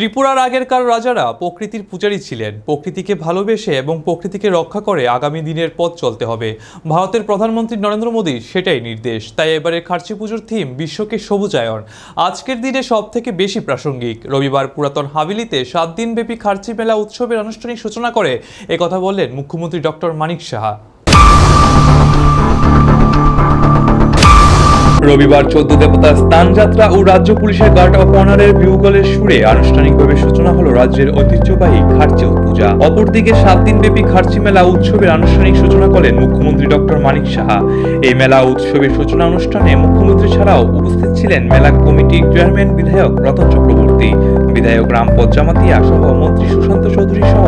ত্রিপুরার আগেরকার রাজারা প্রকৃতির পূজারী ছিলেন। প্রকৃতিকে ভালোবেসে এবং প্রকৃতিকে রক্ষা করে আগামী দিনের পথ চলতে হবে। ভারতের প্রধানমন্ত্রী নরেন্দ্র মোদীর সেটাই নির্দেশ। তাই এবারে খার্চি পুজোর থিম বিশ্বকে সবুজায়ন। আজকের দিনে সব থেকে বেশি প্রাসঙ্গিক। রবিবার পুরাতন হাবিলিতে সাত দিনব্যাপী খার্চি মেলা উৎসবের আনুষ্ঠানিক সূচনা করে। একথা বললেন মুখ্যমন্ত্রী ডক্টর মানিক সাহা। রবিবার চোদ্দ দেবতা স্থান যাত্রা ও রাজ্য পুলিশের গার্ড অফ অনারের বিউগলের সুরে আনুষ্ঠানিকভাবে সূচনা হলো রাজ্যের ঐতিহ্যবাহী খার্চি পূজা। অপরদিকে সাত দিনব্যাপী খার্চি মেলা উৎসবের আনুষ্ঠানিক সূচনা করেন মুখ্যমন্ত্রী ডক্টর মানিক সাহা। এই মেলা উৎসবের সূচনা অনুষ্ঠানে মুখ্যমন্ত্রী ছাড়াও উপস্থিত ছিলেন মেলা কমিটির চেয়ারম্যান বিধায়ক রতন চক্রবর্তী, বিধায়ক রাম পজ্জামাতিয়া সহ মন্ত্রী সুশান্ত চৌধুরী সহ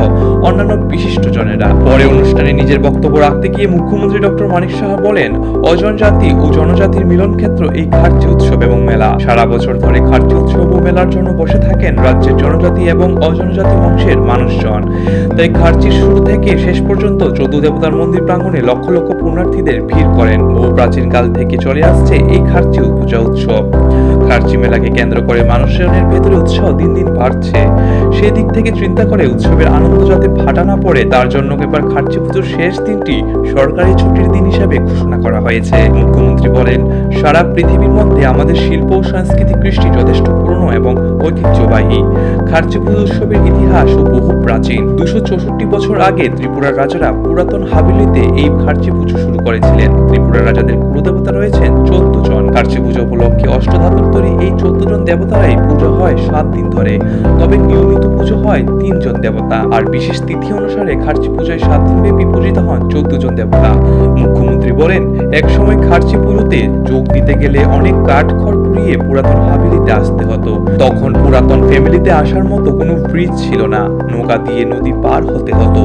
অন্যান্য বিশিষ্ট বিশিষ্টজনেরা পরে অনুষ্ঠানে নিজের বক্তব্য রাখতে গিয়ে মুখ্যমন্ত্রী ডক্টর মানিক সাহা বলেন, অজন জাতি ও জনজাতির মিলন ক্ষেত্র এই খার্চি উৎসব এবং মেলা। সারা বছর ধরে খার্চি উৎসব ও মেলার জন্য বসে থাকেন রাজ্যের জনজাতি এবং অজনজাতি বংশের মানুষজন। তাই খার্চির শুরু থেকে শেষ পর্যন্ত চৌদ্দ দেবতার মন্দির প্রাঙ্গণে লক্ষ লক্ষ পুণ্যার্থীদের ভিড় করেন বহু প্রাচীনকাল থেকে চলে আসছে এই খার্চি পূজা উৎসব। খার্চি মেলাকে কেন্দ্র করে মানুষজনের ভেতরে উৎসাহ দিন দিন বাড়ছে। সেই দিক থেকে চিন্তা করে উৎসবের আনন্দ যাতে ফাটা না পড়ে, তার জন্য এবার খার্চি পুজোর শেষ দিনটি সরকারি ছুটির দিন হিসাবে ঘোষণা করা হয়েছে। মুখ্যমন্ত্রী বলেন সারা পৃথিবীর মধ্যে আমাদের শিল্প ও সাংস্কৃতিক কৃষ্টি যথেষ্ট পুরনো এবং ঐতিহ্যবাহী। খার্চি উৎসবের ইতিহাস ও বহু প্রাচীন। দুশো চৌষট্টি বছর আগে ত্রিপুরার রাজারা পুরাতন হাবিলিতে এই খার্চি পুজো শুরু করেছিলেন। ত্রিপুরার রাজাদের কুলদেবতা রয়েছেন চোদ্দ জন। খার্চি পুজো উপলক্ষে অষ্টধাতুর তৈরি এই চোদ্দ জন দেবতারাই পুজো হয় সাত দিন ধরে। তবে নিয়মিত পুজো হয় তিনজন দেবতা। আর বিশেষ তিথি অনুসারে খার্চি পুজোয় সাত দিন ব্যাপী পূজিত হন চোদ্দ জন দেবতা। মুখ্যমন্ত্রী বলেন, একসময় খার্চি পুজোতে যোগ দিতে গেলে অনেক কাঠ খড় পুড়িয়ে পুরাতন হাবিলিতে আসতে হতো। তখন পুরাতন ফ্যামিলিতে আসার মতো কোনো ব্রিজ ছিল না। নৌকা দিয়ে নদী পার হতে হতো।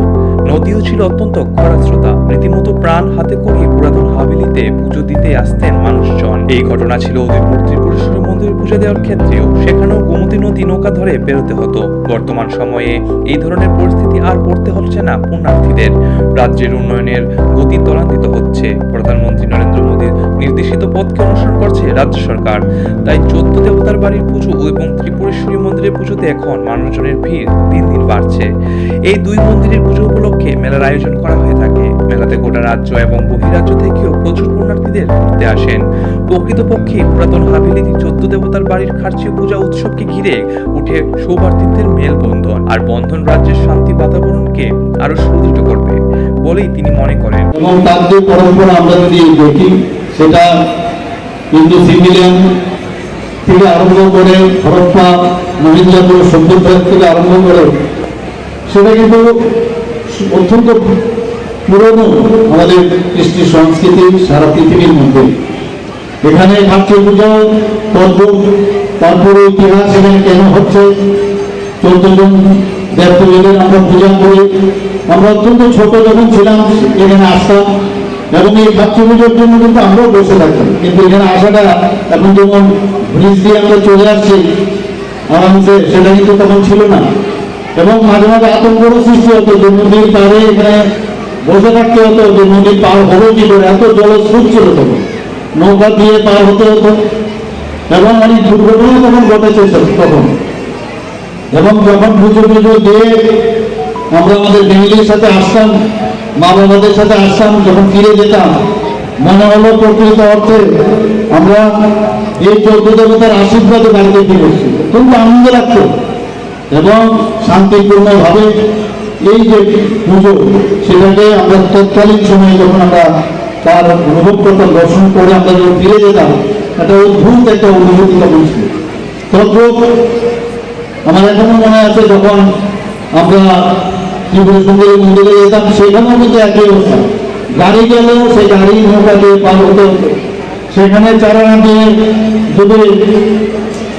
নদীও ছিল অত্যন্ত খরাস্রোতা। রীতিমতো প্রাণ হাতে করে পুরাতন হাবিলিতে পুজো দিতে আসতেন মানুষজন। এই ঘটনা ছিল উদয়পুর ত্রিপুরেশ্বরী মন্দিরে পুজো দেওয়ার ক্ষেত্রেও। সেখানেও গোমতী নদী নৌকা ধরে বেরোতে হতো। বর্তমান সময়ে এই ধরনের পরিস্থিতি আর পড়তে হচ্ছে না। পুণ্যার্থীদের রাজ্যের উন্নয়নের গতি ত্বরান্বিত হচ্ছে। প্রধানমন্ত্রী নরেন্দ্র মোদীর নির্দেশিত পথকে অনুসরণ করছে রাজ্য সরকার। তাই চোদ্দ দেবতার বাড়ির পুজো এবং ত্রিপুরেশ্বরী মন্দিরের পুজোতে এখন মানুষজনের ভিড় দিন দিন বাড়ছে। এই দুই মন্দিরের পুজো উপলক্ষে মেলার আয়োজন করা হয়ে থাকে। মেলাতে গোটা রাজ্য এবং বহিরাজ্য থেকেও প্রচুর পুণ্যার্থীদের ঘুরতে আসেন। প্রকৃতপক্ষে পুরাতন হাবিলিটি চোদ্দ দেবতার বাড়ির খার্চি পূজা উৎসবকে ঘিরে উঠে সৌভার্থীদের মেলবন্ধন আর বন্ধন রাজ্যের শান্তি বাতাবরণকে আরও সুদৃঢ় করবে বলেই তিনি মনে করেন। এবং তার যে পরম্পরা আমরা যদি দেখি, সেটা কিন্তু সিভিলিয়ান থেকে আরম্ভ করে হরপ্পা মহেন্দ্রপুর সভ্যতা থেকে আরম্ভ করে, সেটা কিন্তু অত্যন্ত পুরনো আমাদের কৃষ্টি সংস্কৃতি সারা পৃথিবীর মধ্যে। এখানে ঠাকুর পূজা তদ্রুপ তারপরে ইতিহাস এখানে কেন হচ্ছে? চোদ্দ জন দেবদেবীদের আমরা পূজা করি। আমরা অত্যন্ত ছোট যখন ছিলাম, এখানে আসতাম। এবং এই ঠাকুর পুজোর জন্য কিন্তু আমরাও বসে থাকতাম। কিন্তু এখানে আসাটা এখন যেমন ব্রিজ দিয়ে আমরা চলে আসছি, আরামসে সেটা কিন্তু তখন ছিল না। এবং মাঝে মাঝে আতঙ্করও সৃষ্টি হতো নদীর পাড়ে এখানে বসে থাকতে হতো, যে নদীর পার হবে কি করে? এত জলস্রোত ছিল তখন। নৌকা দিয়ে পার হতে হতো। এবং অনেক দুর্ঘটনা তখন ঘটেছে তখন। এবং যখন পুজো পুজো দিয়ে আমরা আমাদের ফ্যামিলির সাথে আসতাম, মা বাবাদের সাথে আসতাম, যখন ফিরে যেতাম, মনে হলো প্রকৃত অর্থে আমরা এই চোদ্দ দেবতার আশীর্বাদে বাড়িতে ফিরেছি খুব আনন্দ লাগতো। এবং শান্তিপূর্ণভাবে এই যে পুজো সেটাকে আমরা তৎকালীন সময়ে যখন আমরা তার অনুভব করতাম দর্শন করে আমরা যখন ফিরে যেতাম, একটা অদ্ভুত একটা অনুভূতি তখন ছিল। তদ্রুপ আমার এখনও মনে আছে যখন আমরা ত্রিপুরা সুন্দরী মন্দিরে যেতাম, সেখানেও কিন্তু একই অবস্থা। গাড়ি গেলেও সেই গাড়ি নৌকা দিয়ে পার হতে হতো। সেখানে চারানা দিয়ে যদি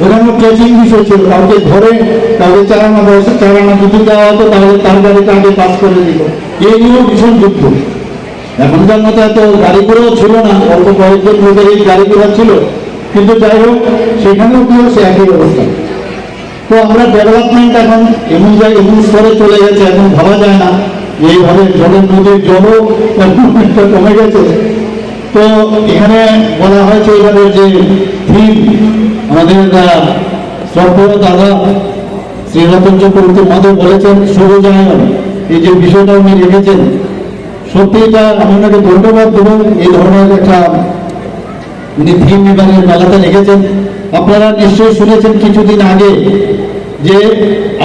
ওখানে ট্রেকিং বিষয় ছিল। কাউকে ধরে কাউকে চারানা বয়সে চারানা যদি দেওয়া হতো, তাহলে তার গাড়িটা আগে পাস করে দিত। নিয়েও ভীষণ যুদ্ধ। এখনকার মতো এত গাড়ি করেও ছিল না, অল্প কয়েকজন লোকের এই গাড়ি ঘোড়া ছিল। কিন্তু যাই হোক, সেখানেও কি সে একই অবস্থা। তো আমরা ডেভেলপমেন্ট এখন এমন জায়গায়, এমন স্তরে চলে গেছে, এখন ভাবা যায় না এইভাবে জলের নদীর জলও কমে গেছে। তো এখানে বলা হয়েছে এবারে যে থিম আমাদের শ্রদ্ধেয় দাদা শ্রীরতন চক্রবর্তী মাধব বলেছেন সবুজায়ন এই যে বিষয়টা উনি রেখেছেন, সত্যি এটা আমি ওনাকে ধন্যবাদ দেবো এই ধরনের একটা, উনি থিম বিভাগের মেলাতে রেখেছেন। আপনারা নিশ্চয়ই শুনেছেন কিছুদিন আগে যে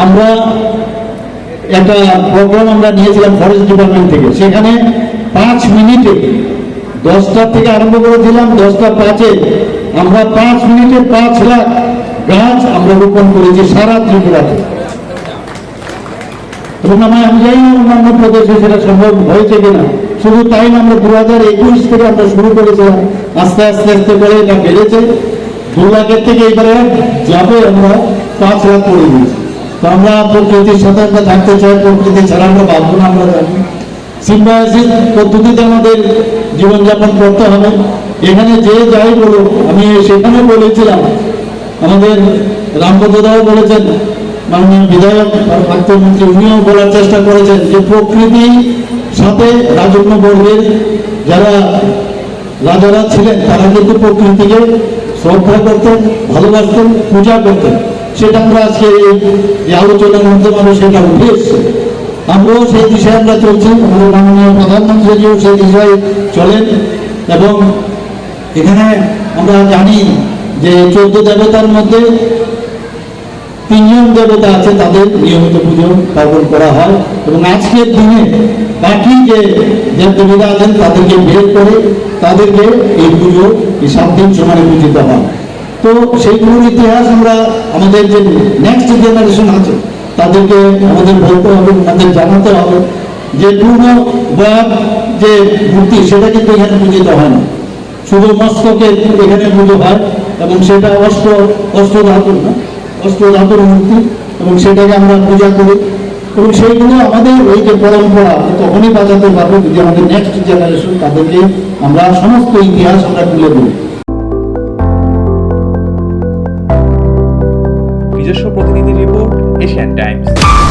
আমরা একটা প্রোগ্রাম আমরা নিয়েছিলাম ফরেস্ট ডিপার্টমেন্ট থেকে। সেখানে পাঁচ মিনিটে দশটার থেকে আরম্ভ করেছিলাম দশটা পাঁচে আমরা পাঁচ মিনিটে পাঁচ লাখ গাছ আমরা রোপণ করেছি সারা ত্রিপুরাতে। এবং আমি আমি জানি অন্যান্য প্রদেশে সেটা সম্ভব হয়েছে কিনা। শুধু তাই না, আমরা দু হাজার একুশ থেকে আমরা শুরু করেছিলাম। আস্তে আস্তে আস্তে করে এটা বেড়েছে। দু লাখের থেকে এবারে যাবে আমরা পাঁচ লাখ করে দিয়েছি। তো আমরা প্রকৃতির সাথে আমরা থাকতে চাই প্রকৃতি ছাড়া আমরা বাঁচবো না, আমরা জানি। সিম্বায়াসিস পদ্ধতিতে আমাদের জীবনযাপন করতে হবে। এখানে যে যাই বলুক, আমি সেখানে বলেছিলাম, আমাদের রামপদরাও বলেছেন, মাননীয় বিধায়ক আর প্রাক্তন মন্ত্রী উনিও বলার চেষ্টা করেছেন যে প্রকৃতি সাথে রাজন্য বর্গের যারা রাজারা ছিলেন, তারা কিন্তু প্রকৃতিকে শ্রদ্ধা করতেন, ভালোবাসতেন, পূজা করতেন। সেটা আমরা আজকে এই আলোচনার মাধ্যমে আমরা সেটা উঠে এসছে আমরাও সেই দিশায় আমরা চলছি। মাননীয় প্রধানমন্ত্রীজিও সেই দিশায় চলেন এবং এখানে আমরা জানি যে চোদ্দ দেবতার মধ্যে তিনজন দেবতা আছে, তাদের নিয়মিত পুজো পার্বণ করা হয় এবং আজকের দিনে বাকি যে দেব দেবতা আছেন, তাদেরকে বের করে তাদেরকে এই পুজো, এই সাত দিন সমানে পূজিত হয়। তো সেইগুলোর ইতিহাস আমরা আমাদের যে নেক্সট জেনারেশন আছে তাদেরকে আমাদের বলতে হবে, তাদের জানাতে হবে যে পূর্ণ বয়াব যে মূর্তি সেটা কিন্তু এখানে পূজিত হয় না। শুধু মস্তকে এখানে পুজো হয় এবং সেটা অস্ত্র অস্ত্র ধাতুর না অষ্ট ধাতুর মূর্তি এবং সেটাকে আমরা পূজা করি। এবং সেইগুলো আমাদের ওই যে পরম্পরা তখনই বাঁচাতে পারব, যদি আমাদের নেক্সট জেনারেশন তাদেরকে আমরা সমস্ত ইতিহাস আমরা তুলে ধরি। নিজস্ব প্রতিনিধি asian times